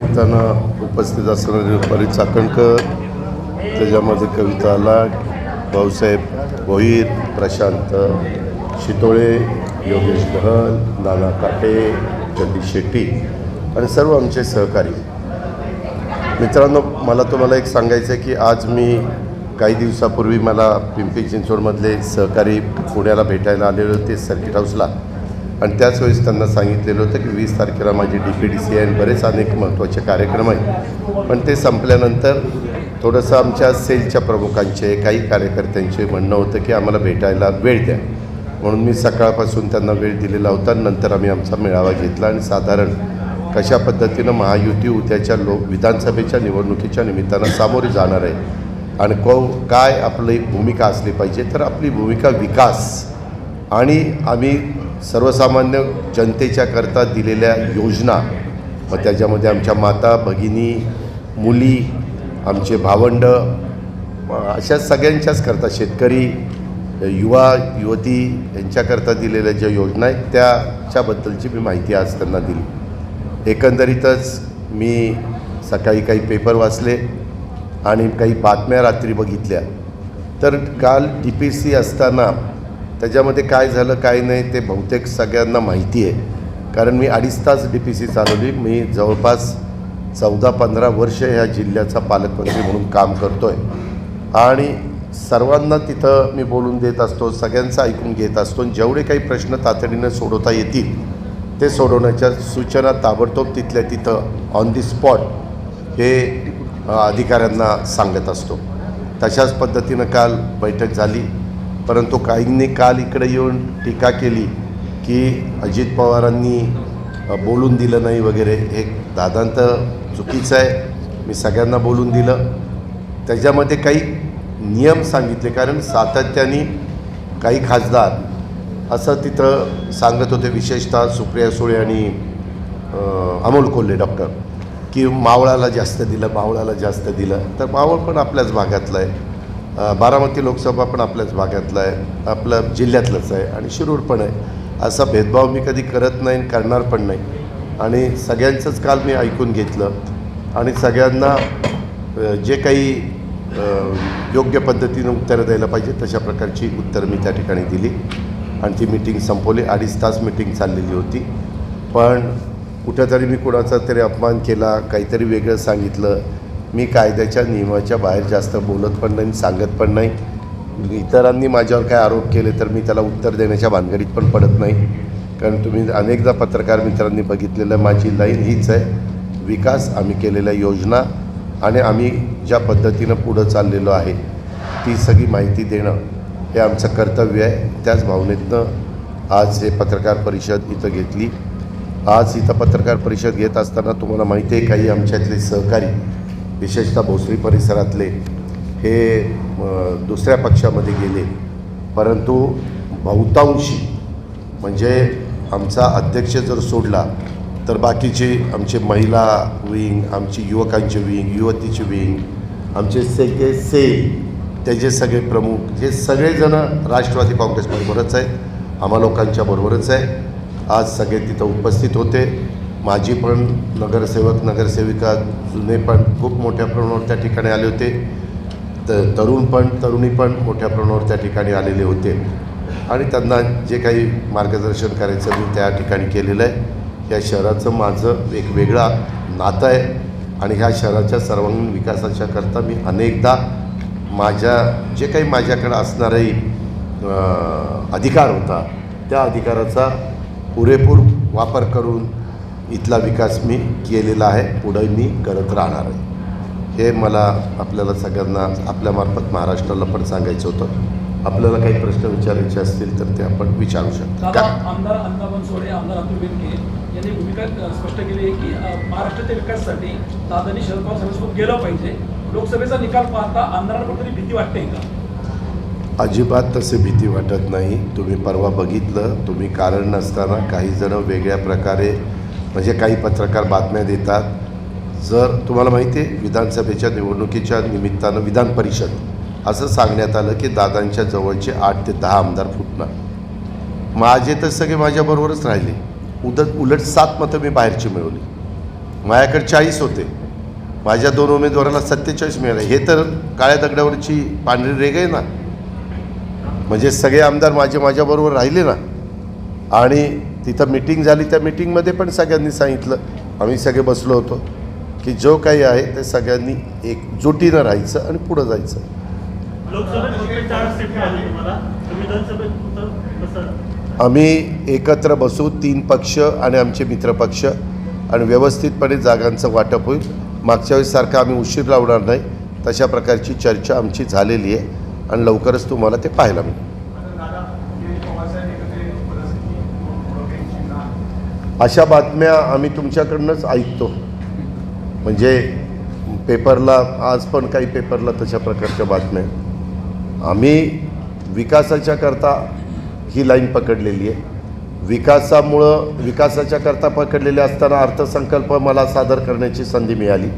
त्यांना उपस्थित असणारे परी चाकणकर त्याच्यामध्ये कविता लाट भाऊसाहेब भोईर प्रशांत शितोळे योगेश गहल नाना काटे जगदीश शेट्टी आणि सर्व आमचे सहकारी. मित्रांनो मला तुम्हाला एक सांगायचं आहे की आज मी काही दिवसापूर्वी मला पिंपरी चिंचवडमधले सहकारी पुण्याला भेटायला आलेले होते सर्किट हाऊसला. आणि त्याच वेळेस त्यांना सांगितलेलं होतं की वीस तारखेला माझी डी पी डी सी आहे बरेच अनेक महत्त्वाचे कार्यक्रम आहेत. पण ते संपल्यानंतर थोडंसं आमच्या सेलच्या प्रमुखांचे काही कार्यकर्त्यांचे म्हणणं होतं की आम्हाला भेटायला वेळ द्या. म्हणून मी सकाळपासून त्यांना वेळ दिलेला होता नंतर आम्ही आमचा मेळावा घेतला आणि साधारण कशा पद्धतीनं महायुती उद्याच्या लोक विधानसभेच्या निवडणुकीच्या निमित्तानं सामोरे जाणार आहे आणि को काय आपली भूमिका असली पाहिजे तर आपली भूमिका विकास. आणि आम्ही सर्वसामान्य जनतेच्या करता दिलेल्या योजना मग त्याच्यामध्ये आमच्या माता भगिनी मुली आमचे भावंड अशा सगळ्यांच्याच करता शेतकरी युवा युवती यांच्याकरता दिलेल्या ज्या योजना आहेत त्याच्याबद्दलची मी माहिती आज त्यांना दिली. एकंदरीतच मी सकाळी काही पेपर वाचले आणि काही बातम्या रात्री बघितल्या. तर काल डी पी सी असताना त्याच्यामध्ये काय झालं काय नाही ते बहुतेक सगळ्यांना माहिती आहे. कारण मी अडीच तास डी पी सी चालवली. मी जवळपास चौदा पंधरा वर्ष ह्या जिल्ह्याचा पालकमंत्री म्हणून काम करतो आहे आणि सर्वांना तिथं मी बोलून देत असतो सगळ्यांचं ऐकून घेत असतो. आणि जेवढे काही प्रश्न तातडीनं सोडवता येतील ते सोडवण्याच्या सूचना ताबडतोब तिथल्या तिथं ऑन दी स्पॉट हे अधिकाऱ्यांना सांगत असतो. तशाच पद्धतीनं काल बैठक झाली. परंतु काहींनी काल इकडे येऊन टीका केली की अजित पवारांनी बोलून दिलं नाही वगैरे. हे दादांत चुकीचं आहे. मी सगळ्यांना बोलून दिलं. त्याच्यामध्ये काही नियम सांगितले कारण सातत्याने काही खासदार असं तिथं सांगत होते विशेषतः सुप्रिया सुळे आणि अमोल कोल्हे डॉक्टर की मावळाला जास्त दिलं मावळाला जास्त दिलं. तर मावळ पण आपल्याच भागातलं आहे. बारामती लोकसभा पण आपल्याच भागातला आहे आपलं जिल्ह्यातलंच आहे आणि शिरूर पण आहे. असा भेदभाव मी कधी करत नाही आणि करणार पण नाही. आणि सगळ्यांचंच काल मी ऐकून घेतलं आणि सगळ्यांना जे काही योग्य पद्धतीनं उत्तरं द्यायला पाहिजे तशा प्रकारची उत्तरं मी त्या ठिकाणी दिली. आणि ती मिटिंग संपवली. अडीच तास मिटिंग चाललेली होती. पण कुठंतरी मी कुणाचा तरी अपमान केला काहीतरी वेगळं सांगितलं. मी कायद्याच्या नियमाच्या बाहेर जास्त बोलत पण नाही सांगत पण नाही. इतरांनी माझ्यावर काय आरोप केले तर मी त्याला उत्तर देण्याच्या भानगडीत पण पडत नाही. कारण तुम्ही अनेकदा पत्रकार मित्रांनी बघितलेलं माझी लाईन हीच आहे. विकास आम्ही केलेल्या योजना आणि आम्ही ज्या पद्धतीनं पुढं चाललेलो आहे ती सगळी माहिती देणं हे आमचं कर्तव्य आहे. त्याच भावनेतनं आज हे पत्रकार परिषद इथं घेतली. आज इथं पत्रकार परिषद घेत असताना तुम्हाला माहिती आहे काही आमच्यातले सहकारी विशेषतः भोसरी परिसरातले हे दुसऱ्या पक्षामध्ये गेले. परंतु बहुतांशी म्हणजे आमचा अध्यक्ष जर सोडला तर बाकीचे आमचे महिला विंग आमची युवकांचे विंग युवतीचे विंग आमचे सगळे सेल त्याचे सगळे प्रमुख हे सगळेजणं राष्ट्रवादी काँग्रेसबरोबरच आहेत आम्हा लोकांच्या बरोबरच आहे. आज सगळे तिथं उपस्थित होते. माझी पण नगरसेवक नगरसेविका जुने पण खूप मोठ्या प्रमाणावर त्या ठिकाणी आले होते. तर तरुण पण तरुणी पण मोठ्या प्रमाणावर त्या ठिकाणी आलेले होते. आणि त्यांना जे काही मार्गदर्शन करायचं मी त्या ठिकाणी केलेलं आहे. या शहराचं माझं एक वेगळा नातं आहे. आणि ह्या शहराच्या सर्वांगीण विकासाच्या करता मी अनेकदा माझ्या जे काही माझ्याकडं असणाराही अधिकार होता त्या अधिकाराचा पुरेपूर वापर करून इथला विकास मी केलेला आहे पुढे मी करत राहणार आहे. हे मला आपल्याला सगळ्यांना आपल्यामार्फत महाराष्ट्राला पण सांगायचं होतं. आपल्याला काही प्रश्न विचारायचे असतील तर ते आपण विचारू शकतो. आमदार आमदार अतुल बेनके यांनी भूमिका स्पष्ट केली आहे की महाराष्ट्राच्या विकासासाठी दादांनी शरद पवार साहेबांसोबत गेलं पाहिजे. लोकसभेचा निकाल पाहता आमदारांना कुठेतरी भीती वाटते का? अजिबात तसे भीती वाटत नाही. तुम्ही परवा बघितलं तुम्ही कारण नसताना काही जण वेगळ्या प्रकारे म्हणजे काही पत्रकार बातम्या देतात. जर तुम्हाला माहिती आहे विधानसभेच्या निवडणुकीच्या निमित्तानं विधान परिषद असं सांगण्यात आलं की दादांच्या जवळचे आठ ते दहा आमदार फुटणार. माझे तर सगळे माझ्याबरोबरच राहिले. उदत उलट सात मतं मी बाहेरची मिळवली. माझ्याकडे चाळीस होते. माझ्या दोन उमेदवाराला सत्तेचाळीस मिळाले. हे तर काळ्या दगडावरची पांढरी रेग आहे ना. म्हणजे सगळे आमदार माझे माझ्याबरोबर राहिले ना. आणि तिथं मिटिंग झाली त्या मिटिंगमध्ये पण सगळ्यांनी सांगितलं. आम्ही सगळे बसलो होतो की जो काही आहे ते सगळ्यांनी एकजुटीनं राहायचं आणि पुढं जायचं. आम्ही एकत्र बसू तीन पक्ष आणि आमचे मित्रपक्ष आणि व्यवस्थितपणे जागांचं वाटप होईल. मागच्या वेळेससारखं आम्ही उशीर लावणार नाही. तशा प्रकारची चर्चा आमची झालेली आहे आणि लवकरच तुम्हाला ते पाहायला मिळेल. अशा बातम्या आम्ही तुमच्याकडनंच ऐकतो. म्हणजे पेपरला आज पण काही पेपरला तशा प्रकारच्या बातम्या आम्ही विकासाच्या करता ही लाईन पकडलेली आहे. विकासामुळं विकासाच्या करता पकडलेले असताना अर्थसंकल्प मला सादर करण्याची संधी मिळाली.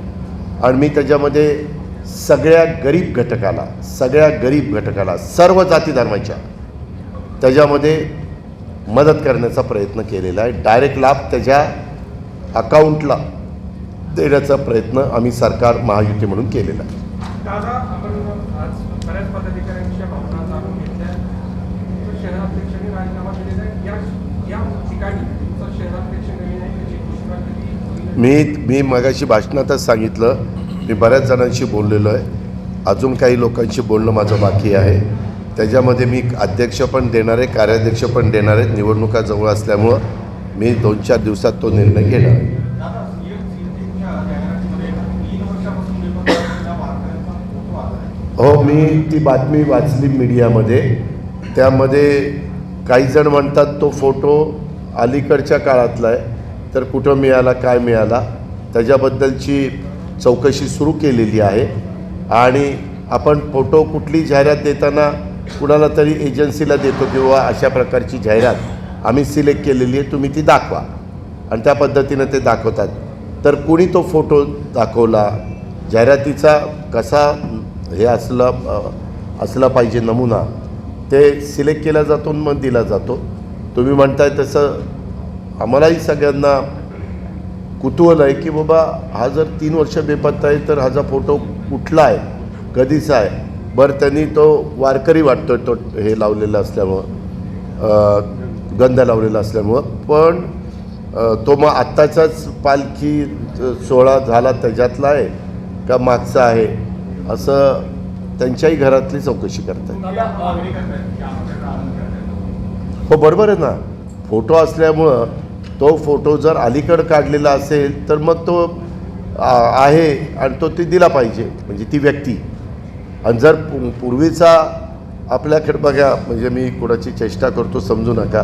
आणि मी त्याच्यामध्ये सगळ्या गरीब घटकाला सगळ्या गरीब घटकाला सर्व जाती धर्माच्या त्याच्यामध्ये मदत करण्याचा प्रयत्न केलेला आहे. डायरेक्ट लाभ त्याच्या अकाउंटला देण्याचा प्रयत्न आम्ही सरकार महायुती म्हणून केलेला आहे? मी मी मगाशी भाषणातच सांगितलं. मी बऱ्याच जणांशी बोललेलो आहे. अजून काही लोकांशी बोलणं माझं बाकी आहे. त्याच्यामध्ये मी अध्यक्ष पण देणार आहे कार्याध्यक्ष पण देणार आहेत निवडणुका जवळ असल्यामुळं मी दोन चार दिवसात तो निर्णय घेणार आहे. हो मी ती बातमी वाचली मीडियामध्ये. त्यामध्ये काही जण म्हणतात तो फोटो अलीकडच्या काळातला आहे. तर कुठं मिळाला काय मिळाला त्याच्याबद्दलची चौकशी सुरू केलेली आहे. आणि आपण फोटो कुठली जाहिरात देताना कुणाला तरी एजन्सीला देतो किंवा अशा प्रकारची जाहिरात आम्ही सिलेक्ट केलेली आहे तुम्ही ती दाखवा. आणि त्या पद्धतीनं ते दाखवतात. तर कुणी तो फोटो दाखवला? जाहिरातीचा कसा हे असला असला पाहिजे नमुना ते सिलेक्ट केला जातो मग दिला जातो. तुम्ही म्हणताय तसं आम्हालाही सगळ्यांना कुतूहल आहे की बाबा हा जर तीन वर्ष बेपत्ता आहे तर हाचा फोटो कुठला आहे कधीचा आहे? बरं त्यांनी तो वारकरी वाटतो तो हे लावलेलं असल्यामुळं गंध लावलेला असल्यामुळं. पण तो मग आत्ताचाच पालखी सोहळा झाला त्याच्यातला आहे का मागचा आहे? असं त्यांच्याही घरातली चौकशी करतात हो बरोबर आहे ना. फोटो असल्यामुळं तो फोटो जर अलीकडं काढलेला असेल तर मग तो आहे आणि तो ते दिला पाहिजे म्हणजे ती व्यक्ती. आणि जर पू- पूर्वीचा आपल्याकडे बघा म्हणजे मी कोणाची चेष्टा करतो समजू नका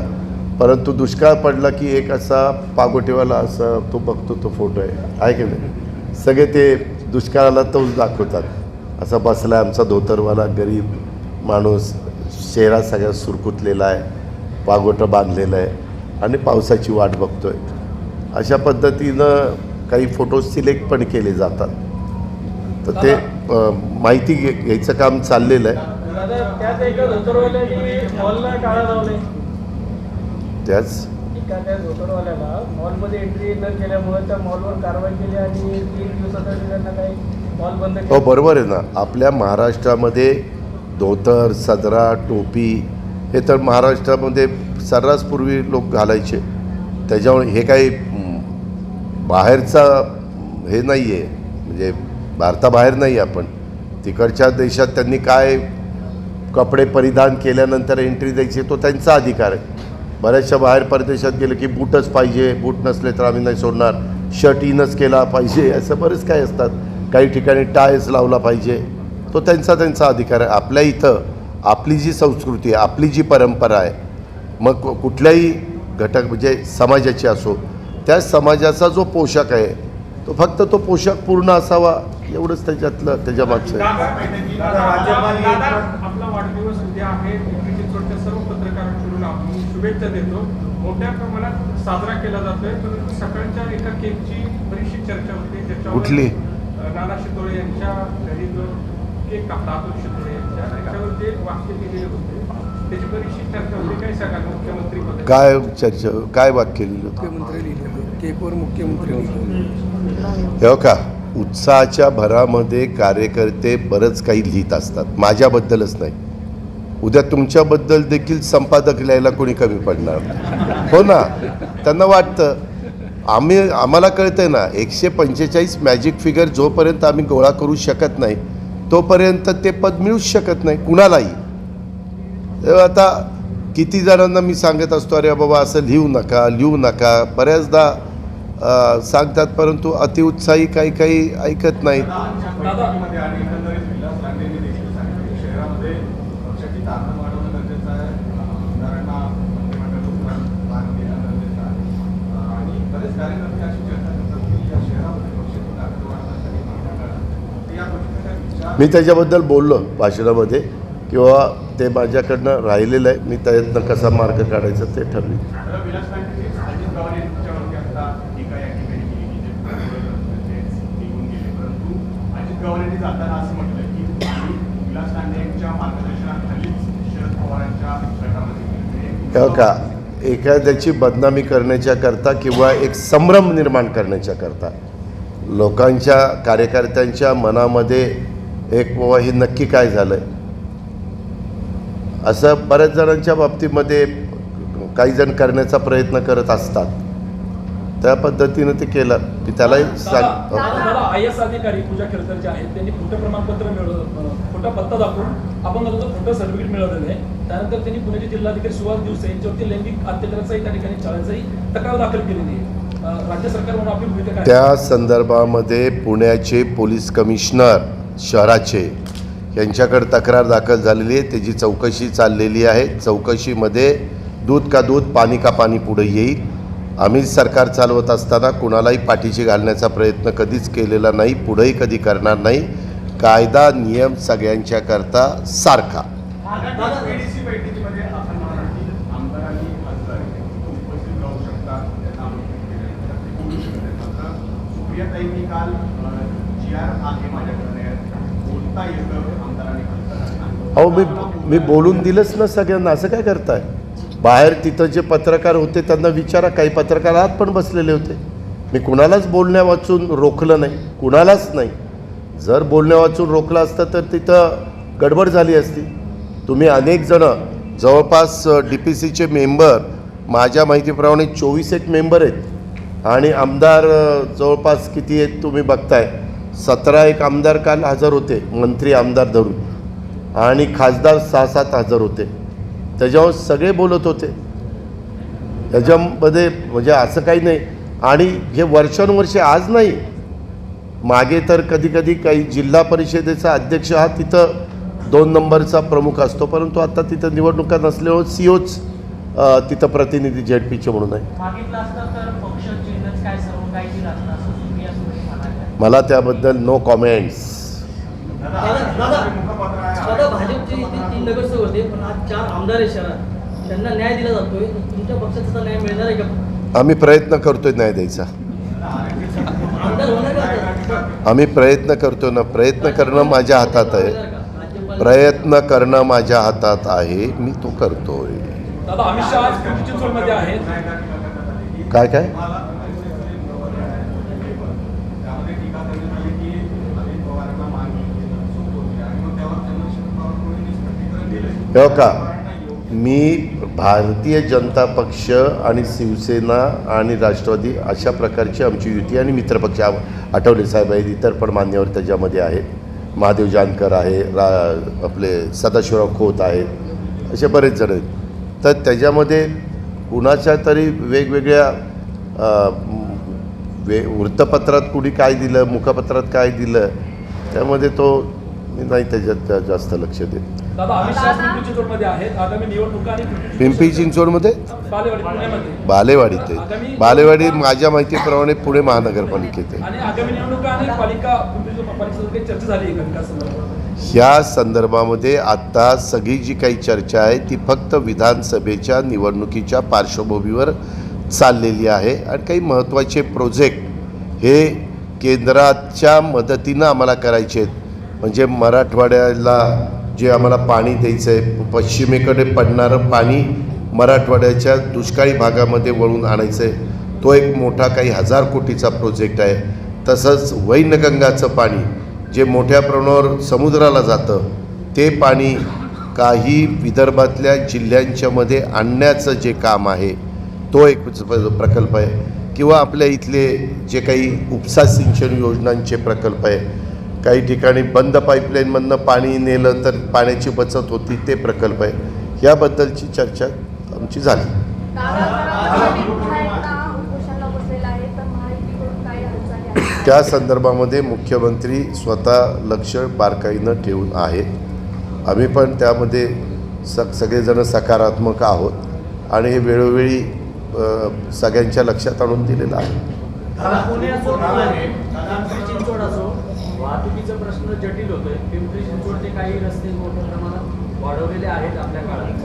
परंतु दुष्काळ पडला की एक असा पागोटेवाला असा तो बघतो तो फोटो आहे. आहे की नाही? सगळे ते दुष्काळाला तोच दाखवतात. असा बसला आहे आमचा धोतरवाला गरीब माणूस चेहरा सगळ्या सुरकुतलेला आहे पागोटं बांधलेलं आहे आणि पावसाची वाट बघतो आहे अशा पद्धतीनं काही फोटो सिलेक्ट पण केले जातात. तर ते माहिती घे घ्यायचं काम चाललेलं आहे. त्याच हो बरोबर आहे ना. आपल्या महाराष्ट्रामध्ये धोतर सदरा टोपी हे तर महाराष्ट्रामध्ये सर्रास पूर्वी लोक घालायचे. त्याच्यामुळे हे काही बाहेरचा हे नाही आहे म्हणजे भारताबाहेर नाही आपण. तिकडच्या देशात त्यांनी काय कपडे परिधान केल्यानंतर एंट्री द्यायची तो त्यांचा अधिकार आहे. बऱ्याचशा बाहेर परदेशात गेलं की बूटच पाहिजे बूट नसले तर आम्ही नाही सोडणार. शर्ट इनच केला पाहिजे असं बरेच काय असतात. काही ठिकाणी टायच लावला पाहिजे. तो त्यांचा त्यांचा अधिकार आहे. आपल्या इथं आपली जी संस्कृती आहे आपली जी परंपरा आहे मग कुठल्याही घटक म्हणजे समाजाची असो त्या समाजाचा जो पोशाख आहे तो फक्त तो पोशाख पूर्ण असावा. एवढंच त्याच्यातलं त्याच्या मागचं आपला वाढदिवस उद्या आहे. सर्व पत्रकारांकडून आम्ही शुभेच्छा देतो. मोठ्या प्रमाणात साजरा केला जातोय. परंतु सकाळच्या एका केकची बरीचशी चर्चा होती. कुठली? नाना शितोळे यांच्या घरी जो केक कापला अतुल शितोळे यांच्या त्याच्यावर जे वाक्य केलेले होते त्याची बरीचशी चर्चा होती. काय मुख्यमंत्री काय चर्चा काय वाक्य लिहिलं होतं? मुख्यमंत्री लिहिले केकवर मुख्यमंत्री हे का? उत्साहाच्या भरामध्ये कार्यकर्ते बरंच काही लिहित असतात. माझ्याबद्दलच नाही. उद्या तुमच्याबद्दल देखील संपादक लिहायला कोणी कमी पडणार? हो ना? त्यांना वाटतं. आम्ही आम्हाला कळतंय ना एकशे पंचेचाळीस मॅजिक फिगर जोपर्यंत आम्ही गोळा करू शकत नाही तोपर्यंत ते पद मिळूच शकत नाही कुणालाही. आता किती जणांना मी सांगत असतो अरे बाबा असं लिहू नका लिहू नका. बऱ्याचदा सांगतात परंतु अतिउत्साही काही काही ऐकत नाहीत मी त्याच्याबद्दल बोललो भाषणामध्ये किंवा ते माझ्याकडनं राहिलेलं आहे. मी त्यातनं कसा मार्ग काढायचा ते ठरवेन आता विलास लांडे अजित पवार यांच्यावरती आता टीका या ठिकाणी केली की जे ते निघून गेले परंतु अजित जाताना असं म्हटलं की आम्ही विलास लांडे मार्गदर्शनाखालीच शरद पवारांच्या गटामध्ये म्हणजे हो का? एखाद्याची बदनामी करण्याच्या करता किंवा एक संभ्रम निर्माण करण्याच्या करता लोकांच्या कार्यकर्त्यांच्या मनामध्ये एक बाबा हे नक्की काय झालं असं बऱ्याच जणांच्या बाबतीमध्ये काही जण करण्याचा प्रयत्न करत असतात. त्या पद्धतीनं ते केलं. की त्यालाही सांग हो. आय एस अधिकारी पूजा खेळकर जे आहेत. त्यांनी खोटं प्रमाणपत्र मिळवलं खोटा पत्ता दाखवून आपण खोटं सर्टिफिकेट मिळवलेलं आहे. त्यानंतर त्यांनी पुण्याचे जिल्हाधिकारी सुहास दिवसे यांच्यावरती लैंगिक अत्याचाराचाही त्या ठिकाणी तक्रार दाखल केलेली आहे. अं, राज्य सरकार म्हणून आपली भूमिका काय? त्या संदर्भामध्ये पुण्याचे पोलीस कमिशनर शहराचे यांच्याकडे तक्रार दाखल झालेली आहे. त्याची चौकशी चाललेली आहे. चौकशीमध्ये दूध का दूध पाणी का पाणी पुढे येईल. आम्ही सरकार चालवत असताना कुणालाही पाठीशी घालण्याचा प्रयत्न कधीच केलेला नाही पुढेही कधी करणार नाही. कायदा नियम सगळ्यांच्याकरता सारखा. अहो मी मी बोलून दिलंच ना सगळ्यांना. असं काय करताय? बाहेर तिथं जे पत्रकार होते त्यांना विचारा काही पत्रकार आत पण बसलेले होते. मी कुणालाच बोलण्या वाचून रोखलं नाही कुणालाच नाही. जर बोलण्या वाचून रोखलं असतं तर तिथं गडबड झाली असती. तुम्ही अनेक जणं जवळपास डी पी सीचे मेंबर माझ्या माहितीप्रमाणे चोवीस एक मेंबर आहेत. आणि आमदार जवळपास किती आहेत तुम्ही बघताय. सतरा एक आमदार काल हजर होते मंत्री आमदार धरून. आणि खासदार सहा सात हजर होते. त्याच्यावर सगळे बोलत होते. त्याच्यामध्ये म्हणजे असं काही नाही. आणि हे वर्षानुवर्षे आज नाही. मागे तर कधी कधी काही जिल्हा परिषदेचा अध्यक्ष हा तिथं दोन नंबरचा प्रमुख असतो. परंतु आता तिथं निवडणुका नसल्यावर सी ओच तिथं प्रतिनिधी झेड पीचे म्हणून आहे. मला त्याबद्दल नो कॉमेंट्स चार आमदार आहे शहरात. त्यांना न्याय दिला जातोय. तुमच्या पक्षाचा न्याय मिळणार आहे का? आम्ही प्रयत्न करतोय न्याय द्यायचा. आम्ही प्रयत्न करतो ना प्रयत्न करणं माझ्या हातात आहे. प्रयत्न करणं माझ्या हातात आहे. मी तो करतोय. काय काय त्यामध्ये टीका करण्यात आली की अजित पवारांना मागणी चूक होती आणि मग त्यावर त्यांना शरद पवार कोणी स्पष्टीकरण का? मी भारतीय जनता पक्ष आणि शिवसेना आणि राष्ट्रवादी अशा प्रकारची आमची युती आणि मित्रपक्ष आठवले साहेब आहेत. इतर पण मान्यवर त्याच्यामध्ये आहेत. महादेव जानकर आहे रा आपले सदाशिवराव खोत आहेत. असे बरेच जण आहेत. तर त्याच्यामध्ये कुणाच्या तरी वेगवेगळ्या वे वृत्तपत्रात कुणी काय दिलं मुखपत्रात काय दिलं त्यामध्ये तो मी नाही त्याच्यात जास्त लक्ष देत. दादा पिंपरी चिंचवडमध्ये आहेत. आगामी निवडणुका आणि पिंपरी चिंचवडमध्ये? बालेवाडी पुण्यामध्ये. बालेवाडीत आहे बालेवाडी माझ्या माहितीप्रमाणे पुणे महानगरपालिकेत आहे आणि आगामी निवडणुका आणि पालिका पिंपरी चिंचवड पालिकेची काही चर्चा झाली आहे का विकासासंदर्भात ह्या संदर्भामध्ये आत्ता सगळी जी काही चर्चा आहे ती फक्त विधानसभेच्या निवडणुकीच्या पार्श्वभूमीवर चाललेली आहे. आणि काही महत्त्वाचे प्रोजेक्ट हे केंद्राच्या मदतीनं आम्हाला करायचे आहेत. म्हणजे मराठवाड्याला जे आम्हाला पाणी द्यायचं आहे. पश्चिमेकडे पडणारं पाणी मराठवाड्याच्या दुष्काळी भागामध्ये वळून आणायचं आहे तो एक मोठा काही हजार कोटीचा प्रोजेक्ट आहे. तसंच वैनगंगाचं पाणी जे मोठ्या प्रमाणावर समुद्राला जातं ते पाणी काही विदर्भातल्या जिल्ह्यांच्यामध्ये आणण्याचं जे काम आहे तो एक प्रकल्प आहे. किंवा आपल्या इथले जे काही उपसा सिंचन योजनांचे प्रकल्प आहे काही ठिकाणी बंद पाईपलाईनमधनं पाणी नेलं तर पाण्याची बचत होती ते प्रकल्प आहे. याबद्दलची चर्चा आमची झाली. त्या संदर्भामध्ये मुख्यमंत्री स्वतः लक्ष बारकाईनं ठेवून आहेत आम्ही पण त्यामध्ये स सगळेजण सकारात्मक आहोत आणि हे वेळोवेळी सगळ्यांच्या लक्षात आणून दिलेलं आहे पुणे असो किंवा पिंपरी चिंचवड असो वाहतुकीचा प्रश्न जटिल होतोय. पिंपरी चिंचवडचे काही रस्ते मोठ्या प्रमाणात वाढवलेले आहेत आपल्या काळात.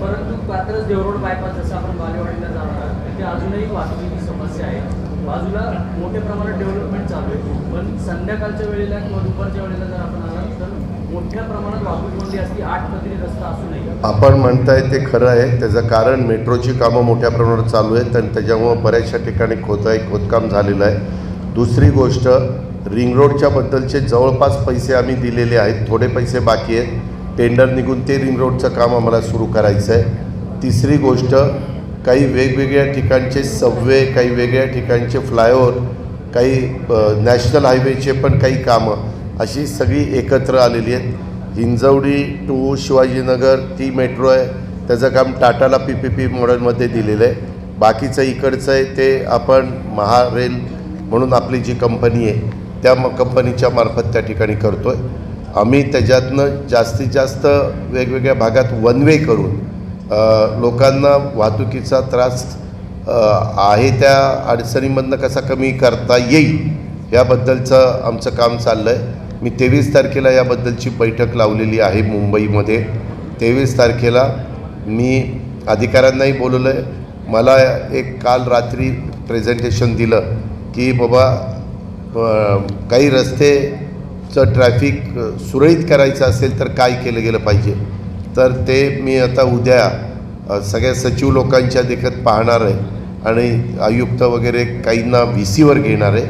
परंतु कात्रज देवरोड बायपास जसं आपण बालेवाडीला जाणार आहात तिथे अजूनही वाहतुकीची समस्या आहे. बाजूला मोठ्या प्रमाणात डेव्हलपमेंट चालू आहे. पण संध्याकाळच्या वेळेला किंवा दुपारच्या वेळेला जर आपण आलात तर मोठ्या प्रमाणात वाहतूक कोंडी असती आठ पदरी रस्ता असू नये आपण म्हणताय ते खरं आहे. त्याचं कारण मेट्रोची कामं मोठ्या प्रमाणात चालू आहेत आणि त्याच्यामुळं बऱ्याचशा ठिकाणी खोदाई खोदकाम झालेलं आहे. दुसरी गोष्ट रिंग रोडच्या बद्दलचे जवळपास पैसे आम्ही दिलेले आहेत. थोडे पैसे बाकी आहेत. टेंडर निघून ते रिंग रोडचं काम आम्हाला सुरू करायचं आहे. तिसरी गोष्ट काही वेगवेगळ्या ठिकाणचे सबवे काही वेगळ्या ठिकाणचे फ्लायओव्हर काही नॅशनल हायवेचे पण काही कामं अशी सगळी एकत्र आलेली आहेत. हिंजवडी टू शिवाजीनगर ती मेट्रो आहे. त्याचं काम टाटाला पी पी पी मॉडेलमध्ये दिलेलं आहे. बाकीचं इकडचं आहे ते आपण महारेल म्हणून आपली जी कंपनी आहे त्या म कंपनीच्या मार्फत त्या ठिकाणी करतो आहे आम्ही त्याच्यातनं जास्तीत जास्त वेगवेगळ्या भागात वन वे करून लोकांना वाहतुकीचा त्रास आहे त्या अडचणीमधनं कसा कमी करता येईल याबद्दलचं आमचं काम चाललं आहे मी तेवीस तारखेला याबद्दलची बैठक लावलेली आहे मुंबईमध्ये. तेवीस तारखेला मी अधिकाऱ्यांनाही बोलवलं आहे मला एक काल रात्री प्रेझेंटेशन दिलं की बाबा काही रस्तेचं ट्रॅफिक सुरळीत करायचं असेल तर काय केलं गेलं पाहिजे? तर ते मी आता उद्या सगळ्या सचिव लोकांच्या देखत पाहणार आहे आणि आयुक्त वगैरे काहींना व्ही सीवर घेणार आहे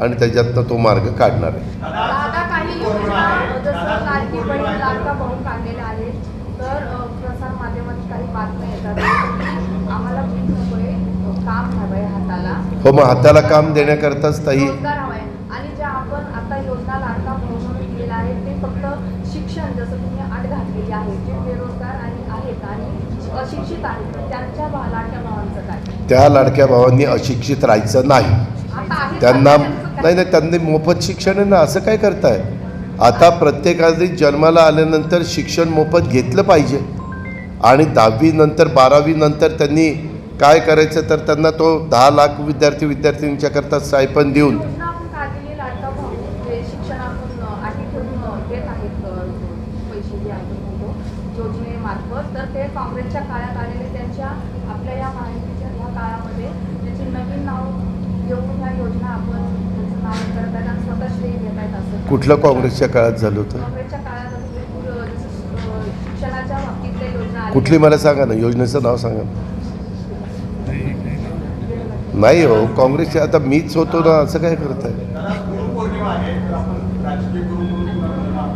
आणि त्याच्यातनं तो मार्ग काढणार आहे. दादा काही योजना जसं लाडकी बहीण लाडका भाऊ काढलेले आहेत तर अ, प्रसार माध्यमात काही बातम्या येतात की आम्हाला भीक नकोय काम हवंय हाताला हो मग हाताला काम देण्याकरताच ताई रोजगार हवाय आणि ज्या आपण आता योजना लाडका भाऊ म्हणून दिलेल्या आहेत ते फक्त शिक्षण जसं तुम्ही आठ घातलेली आहे जे बेरोजगार आणि आहेत आणि अशिक्षित आहेत. त्यांच्या लाडक्या भावांचं काय? त्या लाडक्या भावांनी अशिक्षित राहायचं नाही. त्यांना? नाही नाही त्यांनी मोफत शिक्षण आहे ना असं काय करताय? आता प्रत्येकाने जन्माला आल्यानंतर शिक्षण मोफत घेतलं पाहिजे. आणि दहावी नंतर बारावी नंतर त्यांनी काय करायचं तर त्यांना तो दहा लाख विद्यार्थी विद्यार्थिनींच्याकरता स्टायपन देऊन योजनेमार्फत तर ते काँग्रेसच्या काळात आलेले त्यांच्या आपल्या या माहितीच्या ह्या काळामध्ये त्याचे नवीन नाव घेऊन ह्या योजना आपण त्याचं नाव करत आहेत आणि स्वतः श्रेय घेत आहेत असं कुठलं काँग्रेसच्या काळात झालं होतं काँग्रेसच्या काळात शिक्षणाच्या बाबतीतल्या योजना. कुठली मला सांगा ना योजनेचं नाव सांगा. नाही हो काँग्रेसचे आता मीच होतो ना असं काय करताय दादा गुरुपौर्णिमा आहे तर आपण राजकीय गुरुपौर्णिमा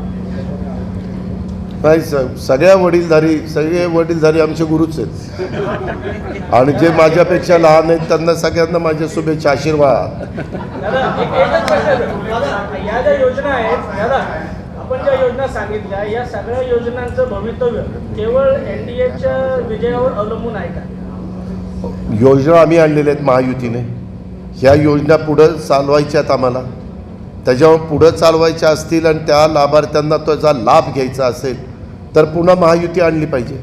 नाही स सगळ्या वडीलधारी सगळे वडीलधारी आमचे गुरुच आहेत. आणि जे माझ्यापेक्षा लहान आहेत त्यांना सगळ्यांना माझ्या शुभेच्छा आशीर्वाद. योजना आहेत दादा आपण ज्या योजना सांगितल्या या सगळ्या योजनांचं भवितव्य केवळ एन डी एच्या विजयावर अवलंबून आहे का? योजना आम्ही आणलेल्या आहेत महायुतीने. ह्या योजना पुढं चालवायच्यात आम्हाला. त्याच्यावर पुढं चालवायच्या असतील आणि त्या लाभार्थ्यांना त्याचा लाभ घ्यायचा असेल तर पुन्हा महायुती आणली पाहिजे.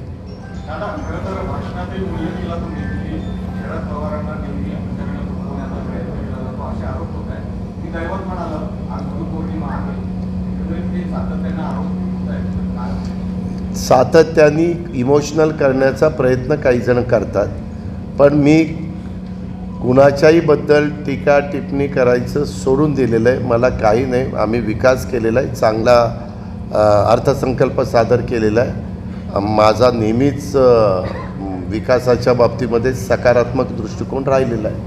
सातत्याने इमोशनल करण्याचा प्रयत्न काही जण करतात. पण मी कुणाच्याही बद्दल टीका टिप्पणी करायचं सोडून दिलेलं आहे. मला काही नाही. आम्ही विकास केलेला आहे. चांगला अर्थसंकल्प सादर केलेला आहे. माझा नेहमीच विकासाच्या बाबतीमध्ये सकारात्मक दृष्टिकोन राहिलेला आहे.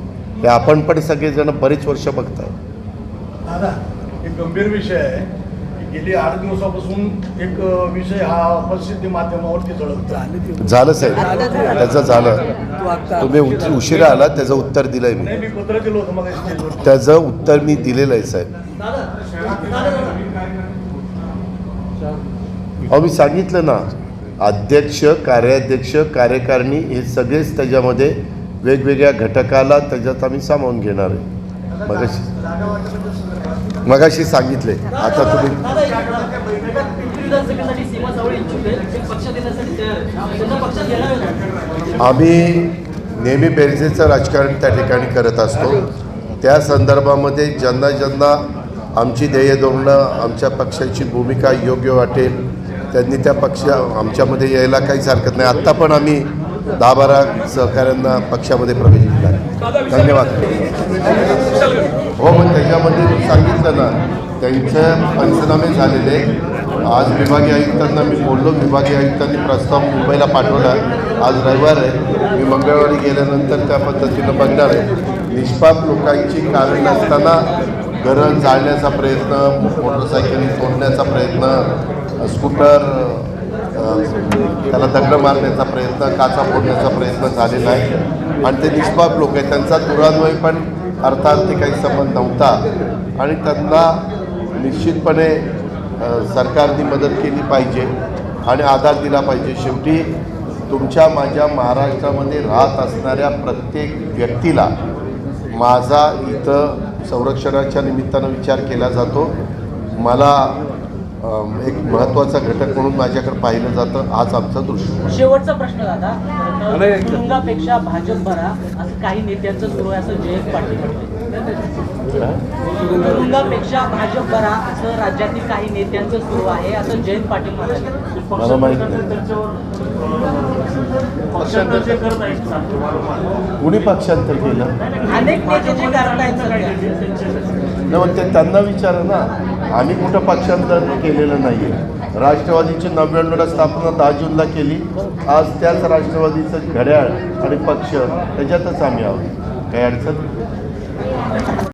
हे आपण पण सगळेजण बरेच वर्ष बघताय. दादा एक गंभीर विषय आहे. की गेली आठ दिवसापासून एक विषय हा प्रसिद्धी माध्यमावरती झालं साहेब. त्याचं झालं. तुम्ही उच- उशिरा आला त्याचं उत्तर दिलंय मी. नाही मी पत्र दिलं होतं त्याचं उत्तर मी दिलेलं आहे साहेब. अहो मी सांगितलं ना अध्यक्ष कार्याध्यक्ष कार्यकारिणी हे सगळेच त्याच्यामध्ये वेगवेगळ्या घटकाला त्याच्यात आम्ही सामावून घेणार आहे. मगाशी मगाशी सांगितले. आता तुम्ही? आम्ही नेहमी बेरजेचं राजकारण त्या ठिकाणी करत असतो. त्या संदर्भामध्ये ज्यांना ज्यांना आमची ध्येय धोरणं आमच्या पक्षाची भूमिका योग्य वाटेल त्यांनी त्या पक्ष आमच्यामध्ये यायला काहीच हरकत नाही. आत्ता पण आम्ही दहा बारा सहकाऱ्यांना पक्षामध्ये प्रवेश दिला. धन्यवाद. हो मग त्याच्यामध्ये सांगितलं ना त्यांचे पंचनामे झालेले. आज विभागीय आयुक्तांना मी बोललो. विभागीय आयुक्तांनी प्रस्ताव मुंबईला पाठवला. आज रविवार आहे. मी मंगळवारी गेल्यानंतर त्या पद्धतीनं बघणार आहे. निष्पाप लोकांची कारण नसताना घरं जाळण्याचा प्रयत्न मोटरसायकल तोडण्याचा प्रयत्न स्कूटर त्याला दगड मारण्याचा प्रयत्न काचा फोडण्याचा प्रयत्न झालेला आहे आणि ते निष्पाप लोक आहेत. त्यांचा दुरान्वय पण अर्थात ते काही संबंध नव्हता. आणि त्यांना निश्चितपणे सरकारनी सरकारने मदत केली पाहिजे आणि आधार दिला पाहिजे. शेवटी तुमच्या माझ्या महाराष्ट्रामध्ये राहत असणाऱ्या प्रत्येक व्यक्तीला माझा इथं संरक्षणाच्या निमित्तानं विचार केला जातो. मला एक महत्त्वाचा घटक म्हणून माझ्याकडे पाहिलं जातं आज आमचा दृष्टिकोन. शेवटचा प्रश्न दादा तुरुंगापेक्षा भाजप बरा असं काही नेत्यांचं सुरू आहे असं जयंत पाटील तुरुंगापेक्षा भाजप बरा असं राज्यातील काही नेत्यांचं सुरू आहे असं जयंत पाटील म्हणाले. मला माहीत. कुणी पक्षांतर केलं? अनेक नेते जे करत आहेत नाही मग ते त्यांना विचारा ना. आम्ही कुठं पक्षांतर केलेलं नाही आहे राष्ट्रवादीची नव्याण्णवला स्थापना दहा जूनला केली. आज त्याच राष्ट्रवादीचं घड्याळ आणि पक्ष त्याच्यातच आम्ही आहोत. काही अडचण?